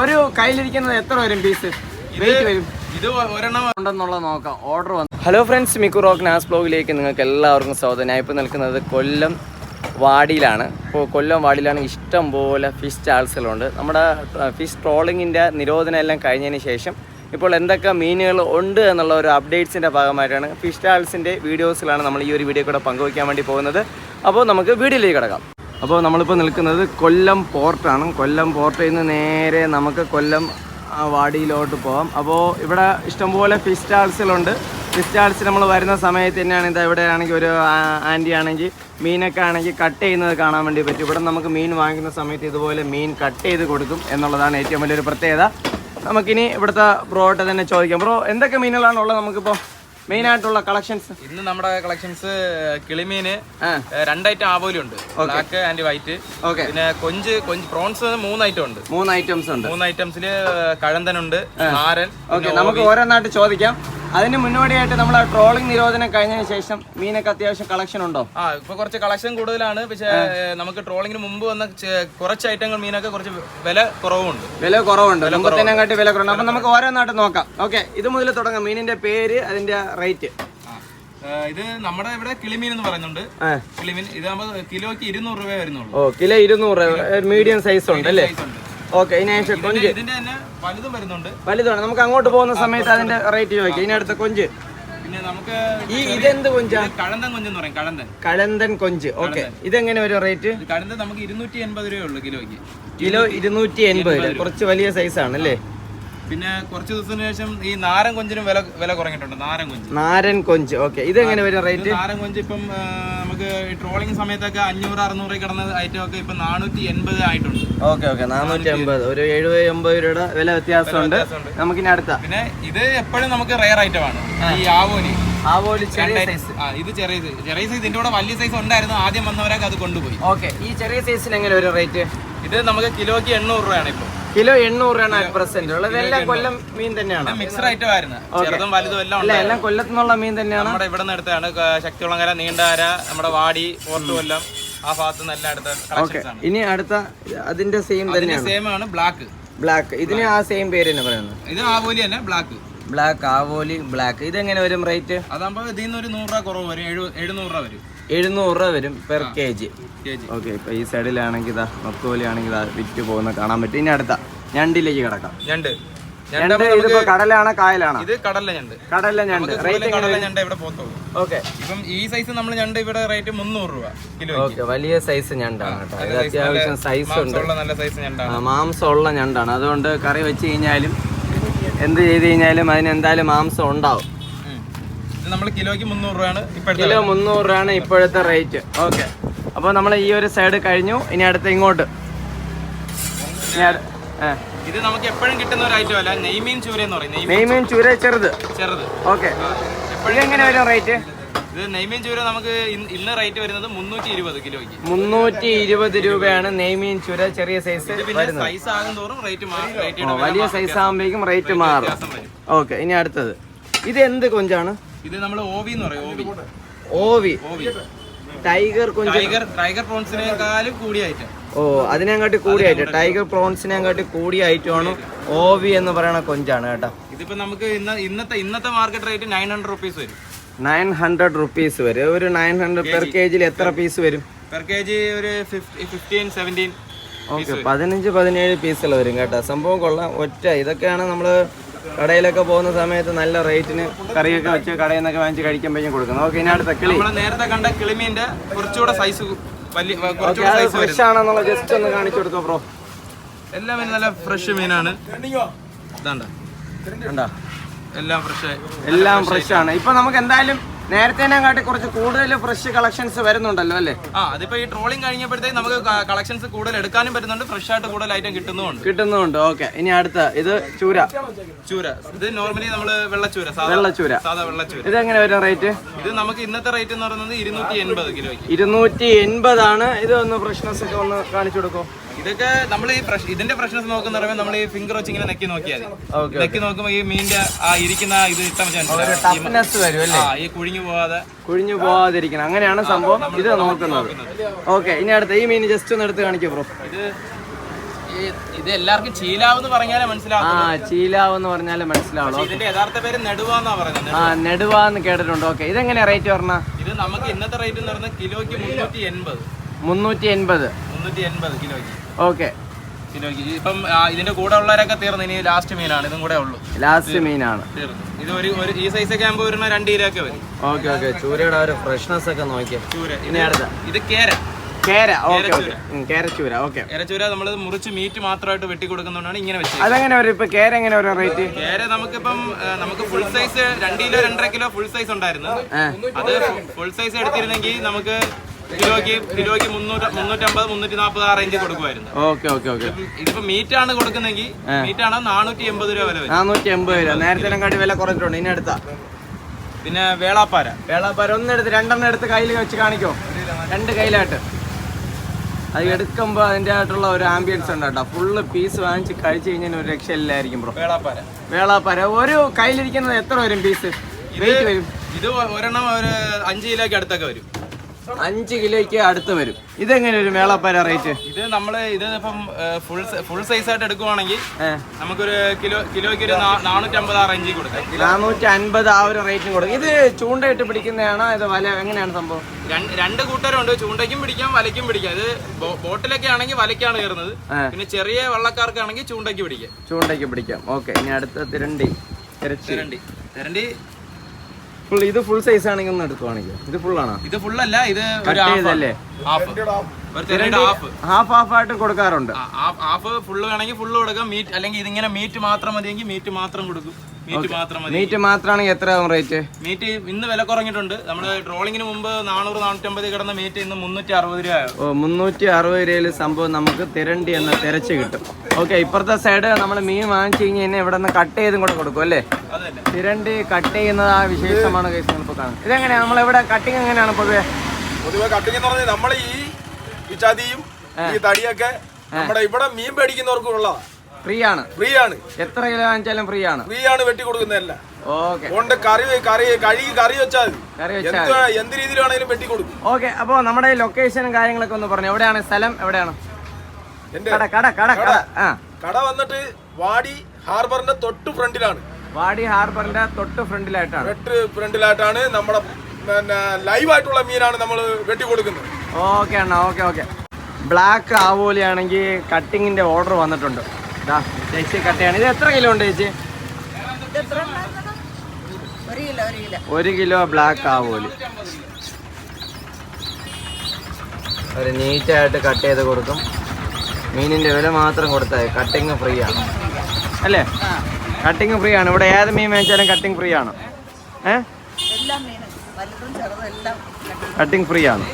ഒരു കയ്യിലിരിക്കുന്നത് എത്ര വരും പീസ്? വെയിറ്റ് വരും. ഇത് ഒരെണ്ണം ഉണ്ടെന്നുള്ളത് നോക്കാം. ഓർഡർ വന്നു. ഹലോ ഫ്രണ്ട്സ് മിക്കു റോക്ക് നാസ് ബ്ലോഗിലേക്ക് നിങ്ങൾക്ക് എല്ലാവർക്കും സ്വാഗതം. ഞാൻ ഇപ്പോൾ നിൽക്കുന്നത് കൊല്ലം വാടിയിലാണ്. ഇപ്പോൾ കൊല്ലം വാടിയിലാണ് ഇഷ്ടം പോലെ ഫിഷ് സ്റ്റാൾസുകളുണ്ട് നമ്മുടെ ഫിഷ് ട്രോളിങ്ങിന്റെ നിരോധനം എല്ലാം കഴിഞ്ഞതിന് ശേഷം ഇപ്പോൾ എന്തൊക്കെ മീനുകൾ ഉണ്ട് എന്നുള്ള ഒരു അപ്ഡേറ്റ്സിന്റെ ഭാഗമായിട്ടാണ് ഫിഷ് സ്റ്റാൾസിന്റെ വീഡിയോസിലാണ് നമ്മൾ ഈ ഒരു വീഡിയോ കൂടെ പങ്കുവയ്ക്കാൻ വേണ്ടി പോകുന്നത്. അപ്പോൾ നമുക്ക് വീഡിയോയിലേക്ക് കിടക്കാം. അപ്പോൾ നമ്മളിപ്പോൾ നിൽക്കുന്നത് കൊല്ലം പോർട്ടാണ് കൊല്ലം പോർട്ടിൽ നിന്ന് നേരെ നമുക്ക് കൊല്ലം വാടിയിലോട്ട് പോകാം അപ്പോൾ ഇവിടെ ഇഷ്ടംപോലെ ഫിഷ് സ്റ്റാൾസിലുണ്ട് ഫിഷ് സ്റ്റാൾസ് നമ്മൾ വരുന്ന സമയത്ത് തന്നെയാണ് ഇത് ഇവിടെ ആണെങ്കിൽ ഒരു ആന്റി ആണെങ്കിൽ മീനൊക്കെ ആണെങ്കിൽ കട്ട് ചെയ്യുന്നത് കാണാൻ വേണ്ടി പറ്റും. ഇവിടെ നമുക്ക് മീൻ വാങ്ങിക്കുന്ന സമയത്ത് ഇതുപോലെ മീൻ കട്ട് ചെയ്ത് കൊടുക്കും എന്നുള്ളതാണ് ഏറ്റവും വലിയൊരു പ്രത്യേകത. നമുക്കിനി ഇവിടുത്തെ ബ്രോട്ട് തന്നെ ചോദിക്കാം. ബ്രോ എന്തൊക്കെ മീനുകളാണ് ഉള്ളത് നമുക്കിപ്പോൾ മെയിനായിട്ടുള്ള കളക്ഷൻസ്. ഇന്ന് നമ്മുടെ കളക്ഷൻസ് കിളിമീന് രണ്ടായിട്ട് ആവോലി ഉണ്ട് ബ്ലാക്ക് ആൻഡ് വൈറ്റ് ഓക്കെ. പിന്നെ കൊഞ്ച് കൊഞ്ച് പ്രോൺസ് മൂന്ന് ഐറ്റം ഉണ്ട്. മൂന്ന് ഐറ്റംസ് ഉണ്ട്. മൂന്ന് ഐറ്റംസിൽ കഴന്തനുണ്ട് നാരൻ ഓക്കെ നമുക്ക് ഓരോന്നായിട്ട് ചോദിക്കാം. അതിന് മുന്നോടിയായിട്ട് നമ്മൾ ട്രോളിംഗ് നിരോധനം കഴിഞ്ഞതിന് ശേഷം മീനൊക്കെ അത്യാവശ്യം കളക്ഷൻ ഉണ്ടോ? ആ ഇപ്പൊ കുറച്ച് കളക്ഷൻ കൂടുതലാണ്. പക്ഷേ നമുക്ക് ട്രോളിങ്ങിന് മുമ്പ് വന്ന കുറച്ച് ഐറ്റങ്ങൾ മീനൊക്കെ കുറച്ച് വില കുറവുണ്ട്. വില കുറവുണ്ട്. മുമ്പത്തേനെക്കാട്ടി വില കുറവുണ്ട്. അപ്പൊ നമുക്ക് ഓരോന്നായിട്ട് നോക്കാം. ഓക്കെ ഇത് മുതൽ തുടങ്ങാം. മീനിന്റെ പേര് അതിന്റെ റേറ്റ്. ഇത് നമ്മുടെ ഇവിടെ കിളിമീൻ എന്ന് പറയുന്നുണ്ട്. കിളിമീൻ ഇത് നമ്മൾ കിലോയ്ക്ക് ഇരുന്നൂറ് രൂപ വരുന്നുള്ളൂ. ഓ കിലോ ഇരുന്നൂറ്. മീഡിയം സൈസ് ഉണ്ട് അല്ലേ. ഓക്കെ ഇനി ശേഷം കൊഞ്ച്. ഇതിന്റെ- തന്നെ വലുതും വരുന്നുണ്ട്. വലുതാണ്. നമുക്ക് അങ്ങോട്ട് പോകുന്ന സമയത്ത് അതിന്റെ റേറ്റ് ചോദിക്കാം ഇനി അടുത്ത കൊഞ്ച്. പിന്നെ നമുക്ക് ഈ ഇതെന്ത് കൊഞ്ചാണ് ഇത് കൊഞ്ച് എന്ന് പറയും കഴന്തൻ. കഴന്തൻ കൊഞ്ച്. ഓക്കെ ഇതെങ്ങനെ വരും റേറ്റ് കഴന്തൻ നമുക്ക് ഇരുന്നൂറ്റി എൺപത് രൂപയുള്ളൂ കിലോയ്ക്ക്. കിലോ ഇരുന്നൂറ്റി എൺപത് കുറച്ച് വലിയ സൈസ് ആണ് അല്ലേ? പിന്നെ കുറച്ച് ദിവസത്തിന് ശേഷം ഈ നാരൻ കൊഞ്ചിനും വില വില കുറഞ്ഞിട്ടുണ്ട്. നാരൻ കൊഞ്ച്. നാരൻ കൊഞ്ച്. ഓക്കെ ഇതെങ്ങനെ വരും റേറ്റ് നാരൻ കൊഞ്ച് ഇപ്പം നമുക്ക് ട്രോളിംഗ് സമയത്തൊക്കെ അഞ്ഞൂറ് അറുന്നൂറ് കിടന്ന ഐറ്റം ഒക്കെ ഇപ്പൊ നാനൂറ്റി എൺപത് ആയിട്ടുണ്ട്. Okay okay. നാനൂറ്റി എൺപത്. ഒരു എഴുപത് എൺപത് രൂപയുടെ വില വ്യത്യാസമുണ്ട്. നമുക്ക് ഇനി അടുത്ത. പിന്നെ ഇത് എപ്പോഴും നമുക്ക് റെയർ ഐറ്റം ആണ്. ഈ ആവോലി. ആവോലി ചെറിയ സൈസ് ഇത് ചെറിയ സൈസ് ചെറിയ സൈസ് ഇതിന്റെ കൂടെ വലിയ സൈസ് ഉണ്ടായിരുന്നു. ആദ്യം വന്നവരൊക്കെ അത് കൊണ്ടുപോയി. ഓക്കെ. ഈ ചെറിയ സൈസിന് എങ്ങനെ ഒരു റേറ്റ് ഇത് നമുക്ക് കിലോയ്ക്ക് എണ്ണൂറ് രൂപയാണ് ഇപ്പം. കിലോ എണ്ണൂറ് രൂപയാണ് അറ്റ് പ്രസന്റ് ഉള്ളത് എല്ലാം കൊല്ലം മീൻ തന്നെയാണ്. മിക്സർ ഐറ്റം ആയിരുന്നു ചെറുതും വലുതും എല്ലാം ഉണ്ട്. എല്ലാം കൊല്ലത്തുനിന്നുള്ള മീൻ തന്നെയാണ്. നമ്മുടെ ഇവിടെ നിന്ന് എടുത്താണ് ശക്തികുളങ്ങര നീണ്ടാര നമ്മുടെ വാടി പോർട്ട് കൊല്ലം ആ ഭാഗത്ത് നല്ല അടുത്ത ഓക്കെ ആണ്. ഇനി അടുത്ത അതിന്റെ സെയിം തന്നെയാണ്. സെയിം ആണ് ബ്ലാക്ക് ബ്ലാക്ക് ഇതിന് ആ സെയിം പേര് തന്നെ പറയുന്നത്. ഇത് ആവോലി തന്നെ ബ്ലാക്ക് ബ്ലാക്ക് ആവോലി ബ്ലാക്ക് ഇതെങ്ങനെ വരും റേറ്റ് അതാകുമ്പോൾ ഇതിൽ നിന്ന് ഒരു നൂറ് രൂപ കുറവ് വരും. എഴു- എഴുന്നൂറ് രൂപ വരും. എഴുന്നൂറ് രൂപ വരും പെർ കെ ജി ഓക്കെ ഇപ്പൊ ഈ സൈഡിലാണെങ്കിൽ ഇതാ നൊക്കോലി ആണെങ്കിൽ വിറ്റ് പോകുന്ന കാണാൻ പറ്റും. ഇനി അടുത്ത. ഞണ്ടിലേക്ക് കിടക്കാം. ഞണ്ട്. ഞണ്ട് ഇതിപ്പോ കടലാണോ കായലാണോ? ഇത് കടലിലെ ഞണ്ട്. കടലിലെ ഞണ്ട്. റേറ്റ് കടലിലെ ഞണ്ട് ഇവിടെ പോത്തുള്ളൂ ഓക്കെ ഇപ്പം ഈ സൈസ് നമ്മൾ ഞണ്ട് ഇവിടെ റേറ്റ് മുന്നൂറ് രൂപ കിലോ ഓക്കെ വലിയ സൈസ് ഞണ്ടാണ് കേട്ടോ. ഇത് അത്യാവശ്യം സൈസ് ഉണ്ട്. ഉള്ള നല്ല സൈസ് ഞണ്ടാണ്. മാംസമുള്ള ഞണ്ടാണ്. അതുകൊണ്ട് കറി വെച്ച് കഴിഞ്ഞാലും എന്ത് ചെയ്ത് കഴിഞ്ഞാലും അതിന് എന്തായാലും മാംസം ഉണ്ടാവും. നമ്മൾ കിലോയ്ക്ക് മുന്നൂറ് രൂപയാണ് ഇപ്പോഴത്തെ കിലോ മുന്നൂറ് രൂപയാണ് ഇപ്പോഴത്തെ റേറ്റ് ഓക്കെ അപ്പോൾ നമ്മൾ ഈ ഒരു സൈഡ് കഴിഞ്ഞു. ഇനി അടുത്ത് ഇങ്ങോട്ട്. ഇത് നമുക്ക് എപ്പോഴും കിട്ടുന്ന ഒരു ഐറ്റം അല്ല നെയ്മീൻ ചൂര എന്ന് പറയും. നെയ്മീൻ ചൂര ചെറുത്. ചെറുത്. ഓക്കെ. എങ്ങനെ വരും റേറ്റ്? ഇത് നെയ്മീൻ ചൂര നമുക്ക് ഇന്ന് റേറ്റ് വരുന്നത് മുന്നൂറ്റി ഇരുപത് കിലോയ്ക്ക്. മുന്നൂറ്റി ഇരുപത് രൂപയാണ് നെയ്മീൻ ചൂര ചെറിയ സൈസ് സൈസ് ആകും തോറും റേറ്റ് മാറും. വലിയ സൈസ് ആകുമ്പോഴേക്കും റേറ്റ് മാറും. ഓക്കെ ഇനി അടുത്തത്. ഇത് എന്ത് കൊഞ്ചാണ്? ഇത് നമ്മൾ ഓവി എന്ന് പറയും ഓവി. ഓവി. ഓവി. ടൈഗർ ടൈഗർ ടൈഗർ പ്രോൺസിനേക്കാളും കൂടിയ ഐറ്റം ഓ അതിനെക്കാട്ടി കൂടിയായിട്ട്. ടൈഗർ പ്രോൺസിനെക്കാട്ടി കൂടിയ ഐറ്റമാണ് ഓവി എന്ന് പറയുന്ന കൊഞ്ചാണ് കേട്ടോ. ഇതിപ്പോ നമുക്ക് ഇന്ന് ഇന്നത്തെ ഇന്നത്തെ market rate nine hundred rupees വരും. നയൻ ഹൺഡ്രഡ് റുപ്പീസ് വരും. ഒരു നയൻ ഹൺഡ്രഡ് പെർ കെ ജിയിൽ എത്ര പീസ് വരും? പെർ കെ ജി ഒരു ഫിഫ്റ്റീൻ സെവന്റീൻ ഓക്കെ പതിനഞ്ച് പതിനേഴ് പീസുകൾ വരും കേട്ടോ. സംഭവം കൊള്ളാം. ഒറ്റ ഇതൊക്കെയാണ് നമ്മൾ കടയിലൊക്കെ പോകുന്ന സമയത്ത് നല്ല റേറ്റിന് കറിയൊക്കെ വെച്ച് കടയിൽ നിന്നൊക്കെ വാങ്ങിച്ച് കഴിക്കുമ്പോഴേക്കും കൊടുക്കുന്നു. ഓക്കെ ഇനി അടുത്ത കിളി. നമ്മൾ നേരത്തെ കണ്ട കിളിമീന്റെ കുറച്ചുകൂടെ സൈസ് വലിയ കുറച്ചുകൂടെ സൈസ് വരും ഫ്രഷ് ആണെന്നുള്ള ജസ്റ്റ് ഒന്ന് കാണിച്ചു കൊടുത്തോ ബ്രോ എല്ലാം നല്ല ഫ്രഷ് മീനാണ്. ഇതാണ്ട. കണ്ടാ? എല്ലാം ഫ്രഷ് എല്ലാം ഫ്രഷ് ആണ്. ഇപ്പൊ നമുക്ക് എന്തായാലും നേരത്തേനെക്കാട്ടി കുറച്ച് കൂടുതൽ ഫ്രഷ് കളക്ഷൻസ് വരുന്നുണ്ടല്ലോ അല്ലേ? ആ അതിപ്പോ ഈ ട്രോളിംഗ് കഴിഞ്ഞപ്പോഴത്തേക്ക് നമുക്ക് കളക്ഷൻസ് കൂടുതൽ എടുക്കാനും പറ്റുന്നുണ്ട് ഫ്രഷ് ആയിട്ട് കൂടുതൽ ഐറ്റം കിട്ടുന്നുണ്ട് കിട്ടുന്നുണ്ട്. ഓക്കെ. ഇനി അടുത്ത ഇത് ചൂര. ചൂര. ഇത് നോർമലി നമ്മൾ വെള്ളച്ചൂര വെള്ളച്ചൂര. സാധാ വെള്ളച്ചൂര. ഇത് എങ്ങനെ വരും റേറ്റ് ഇത് നമുക്ക് ഇന്നത്തെ റേറ്റ് എന്ന് പറയുന്നത് ഇരുന്നൂറ്റി എൺപത് കിലോ ഇരുന്നൂറ്റി എൺപതാണ്. ഇത് ഒന്ന് ഫ്രഷ്നെസ് ഒക്കെ ഒന്ന് കാണിച്ചു കൊടുക്കോ. ഇതൊക്കെ നമ്മൾ ഈ ഇതിന്റെ ഫ്രഷ്നസ് നോക്കുന്ന പറയുമ്പോൾ നമ്മൾ ഈ ഫിംഗർ വെച്ച് ഇങ്ങനെ നെക്കി നോക്കിയാൽ നെക്കി നോക്കുമ്പോൾ ഈ മീനിന്റെ ആ ഇരിക്കുന്ന ഇത് ആ ഈ കുഴിഞ്ഞു പോവാതെ. കുഴിഞ്ഞു പോവാതിരിക്കണം. അങ്ങനെയാണ് സംഭവം. ഇത് നോക്കുന്നത്. ഓക്കെ ഇനി അടുത്ത ഈ മീൻ ജസ്റ്റ് ഒന്ന് എടുത്ത് കാണിക്കൂ ബ്രോ ഇത് ഇത് എല്ലാവർക്കും ചീലാവെന്ന് പറഞ്ഞാലേ മനസ്സിലാവും ആ എന്ന് പറഞ്ഞാൽ മനസ്സിലാവുള്ളൂ. ഇതിന്റെ യഥാർത്ഥ പേര് നെടുവാന്നാ പറയുന്നത്. ആ നെടുവാന്ന് കേട്ടിട്ടുണ്ട്. ഓക്കെ ഇതെങ്ങനെയാ റേറ്റ് പറഞ്ഞ ഇത് നമുക്ക് ഇന്നത്തെ റേറ്റ് എന്ന് പറഞ്ഞാൽ കിലോയ്ക്ക് മുന്നൂറ്റി എൺപത്. മുന്നൂറ്റി എൺപത്. മുന്നൂറ്റി എൺപത് കിലോയ്ക്ക്. ഓക്കെ. ഇപ്പം ഇതിന്റെ കൂടെ ഉള്ളവരൊക്കെ തീർന്നു. ഇനി ലാസ്റ്റ് മീനാണ് ഇതും കൂടെ ഉള്ളു. ലാസ്റ്റ് മീനാണ് ഇത് ഒരു ഒരു ഈ സൈസ് ഒക്കെ ആകുമ്പോൾ വരുന്ന രണ്ട് കിലോ ഒക്കെ വരും. Okay okay. ചൂരയുടെ ഒരു ഫ്രഷ്നെസ് ഒക്കെ നോക്കിയാൽ ചൂര. ഇനി അടുത്ത. ഇത് കേര. കേര. Okay കേരച്ചൂര okay. കേരച്ചൂര നമ്മൾ മുറിച്ച് മീറ്റ് മാത്രമായിട്ട് വെട്ടി കൊടുക്കുന്നതുകൊണ്ടാണ് ഇങ്ങനെ വെച്ചത് അതെങ്ങനെ വരും? ഇപ്പൊ കേര എങ്ങനെ വരും റേറ്റ് കേര നമുക്കിപ്പം നമുക്ക് ഫുൾ സൈസ് രണ്ട് കിലോ രണ്ടര കിലോ ഫുൾ സൈസ് ഉണ്ടായിരുന്നു. അത് ഫുൾ സൈസ് എടുത്തിരുന്നെങ്കിൽ നമുക്ക് കിലോയ്ക്ക് കിലോയ്ക്ക് മുന്നൂറ് മുന്നൂറ്റമ്പത് മുന്നൂറ്റി നാൽപ്പത് ആ റേഞ്ച് കൊടുക്കുമായിരുന്നു. Okay okay okay. ഇതിപ്പോ മീറ്റ് ആണ് കൊടുക്കുന്നെങ്കിൽ മീറ്റ് ആണ് നാനൂറ്റി എൺപത് രൂപ വില വരും നാനൂറ്റി എൺപത് രൂപ. നേരത്തെ കാട്ടി വില കുറച്ചിട്ടുണ്ട് ഇനി അടുത്താ. പിന്നെ വേളാപ്പാര. വേളാപ്പാര ഒന്നെടുത്ത് രണ്ടെണ്ണം എടുത്ത് കയ്യിൽ വെച്ച് കാണിക്കോ. രണ്ട് കയ്യിലായിട്ട്. അത് എടുക്കുമ്പോൾ അതിന്റെ ആയിട്ടുള്ള ഒരു ആംബിയൻസ് ഉണ്ട് കേട്ടോ. ഫുള്ള് പീസ് വാങ്ങിച്ച് കഴിച്ച് കഴിഞ്ഞാൽ ഒരു രക്ഷയില്ലായിരിക്കും ബ്രോ വേളാപ്പാര. വേളാപ്പാര. ഒരു കയ്യിലിരിക്കുന്നത് എത്ര വരും പീസ് വെയിറ്റ് വരും. ഇത് ഒരെണ്ണം ഒരു അഞ്ച് കിലോയ്ക്ക് അടുത്തൊക്കെ വരും. അഞ്ച് കിലോയ്ക്ക് അടുത്ത് വരും. ഇതെങ്ങനെ ഒരു മേളപ്പര റേറ്റ് ഇത് നമ്മൾ ഇത് ഇപ്പം ഫുൾ ഫുൾ സൈസ് ആയിട്ട് എടുക്കുവാണെങ്കിൽ നമുക്കൊരു കിലോ കിലോയ്ക്ക് ഒരു നാനൂറ്റമ്പത് ആ റേഞ്ചിൽ കൊടുക്കാം. നാനൂറ്റി അൻപത് ആ ഒരു റേറ്റിന് കൊടുക്കും. ഇത് ചൂണ്ടയിട്ട് പിടിക്കുന്നതാണോ? ഇത് വല എങ്ങനെയാണ് സംഭവം? രണ്ട് രണ്ട് കൂട്ടരുണ്ട്. ചൂണ്ടയ്ക്കും പിടിക്കാം വലയ്ക്കും പിടിക്കാം. ഇത് ബോട്ടിലൊക്കെ ആണെങ്കിൽ വലയ്ക്കാണ് കയറുന്നത്. പിന്നെ ചെറിയ വള്ളക്കാർക്കാണെങ്കിൽ ചൂണ്ടയ്ക്ക് പിടിക്കാം. ചൂണ്ടയ്ക്ക് പിടിക്കാം. ഓക്കെ ഇനി അടുത്ത തിരണ്ടി. തിരണ്ടി. തെരണ്ടി ഫുൾ ഇത് ഫുൾ സൈസ് ആണെങ്കിൽ ഒന്ന് എടുക്കുവാണെങ്കിൽ ഇത് ഫുൾ ആണോ? ഇത് ഫുൾ അല്ല ഇത് കട്ട് ചെയ്തല്ലേ ഹാഫ് ഒരു ഹാഫ് ഹാഫ് ഹാഫ് ആയിട്ട് കൊടുക്കാറുണ്ട്. ഹാഫ് ഫുള്ള് വേണമെങ്കിൽ ഫുള്ള് കൊടുക്കാം. മീറ്റ് അല്ലെങ്കിൽ ഇതിങ്ങനെ മീറ്റ് മാത്രം മതിയെങ്കിൽ മീറ്റ് മാത്രം കൊടുക്കും. മീറ്റ് മാത്രമാണ് മീറ്റ് മാത്രമാണെങ്കിൽ എത്ര റേറ്റ് മീറ്റ് ഇന്ന് വില കുറഞ്ഞിട്ടുണ്ട്. നമ്മൾ ട്രോളിങ്ങിന് മുമ്പ് നാനൂറ് നാനൂറ്റമ്പത് കിടന്ന മീറ്റ് ഇന്ന് മുന്നൂറ്റി അറുപത് രൂപ ഓ മുന്നൂറ്റി അറുപത് രൂപയിൽ സംഭവം നമുക്ക് തിരണ്ടി എന്ന തിരച്ച് കിട്ടും. ഓക്കെ ഇപ്പുറത്തെ സൈഡ് നമ്മൾ മീൻ വാങ്ങിച്ചു കഴിഞ്ഞാൽ കഴിഞ്ഞാൽ ഇവിടെ നിന്ന് കട്ട് ചെയ്തും കൂടെ കൊടുക്കും അല്ലേ? തിരണ്ടി കട്ട് ചെയ്യുന്നത് ആ വിശേഷമാണ് കേസ് ഇപ്പോൾ കാണുന്നത് ഇതെങ്ങനെയാണ് നമ്മളിവിടെ കട്ടിങ് എങ്ങനെയാണ് പൊതുവെ? പൊതുവെ കട്ടിങ് എന്ന് പറഞ്ഞാൽ നമ്മൾ ഈ ഈ ചതിയും ഈ തടിയൊക്കെ നമ്മുടെ ഇവിടെ മീൻ പേടിക്കുന്നവർക്കുള്ളതാണ് ഫ്രീ ആണ് ഫ്രീ ആണ് എത്ര കിലോ വാങ്ങിച്ചാലും ഫ്രീ ആണ് ഫ്രീ ആണ് വെട്ടി കൊടുക്കുന്നതല്ല. ഓക്കെ. കൊണ്ട് കറി കറി കഴുകി കറി വെച്ചാൽ കറി വെച്ചാൽ എന്ത് രീതിയിൽ വേണമെങ്കിലും വെട്ടി കൊടുക്കും. ഓക്കെ അപ്പോൾ നമ്മുടെ ലൊക്കേഷനും കാര്യങ്ങളൊക്കെ ഒന്ന് പറഞ്ഞു. എവിടെയാണ്? സ്ഥലം എവിടെയാണ്? കട കട കട കട. കട. വന്നിട്ട് വാടി ഹാർബറിന്റെ തൊട്ട് ഫ്രണ്ടിലാണ്. വാടി ഹാർബറിന്റെ തൊട്ട് ഫ്രണ്ടിലായിട്ടാണ്. തൊട്ട് ഫ്രണ്ടിലായിട്ടാണ് നമ്മുടെ പിന്നെ ലൈവ് ആയിട്ടുള്ള മീനാണ് നമ്മൾ വെട്ടി കൊടുക്കുന്നത്. ഓക്കെ അണ്ണ. Okay okay. ബ്ലാക്ക് ആവോലിയാണെങ്കിൽ കട്ടിങ്ങിന്റെ ഓർഡർ വന്നിട്ടുണ്ട്. ദാ ചേച്ചി കട്ടയാണ്. ഇത് എത്ര കിലോ ഉണ്ട് ചേച്ചി? ഒരു കിലോ ബ്ലാക്ക് ആവോലി. ഒരു നീറ്റായിട്ട് കട്ട് ചെയ്ത് കൊടുക്കും. മീനിന്റെ വില മാത്രം കൊടുത്താൽ കട്ടിങ് ഫ്രീ ആണ്. അല്ലേ? കട്ടിങ് ഫ്രീ ആണ്. ഇവിടെ ഏത് മീൻ മേടിച്ചാലും കട്ടിങ് ഫ്രീ ആണ്. ഏ? എല്ലാം മീനും. വലുതും എല്ലാം കട്ടി. കട്ടിങ് ഫ്രീ ആണ്.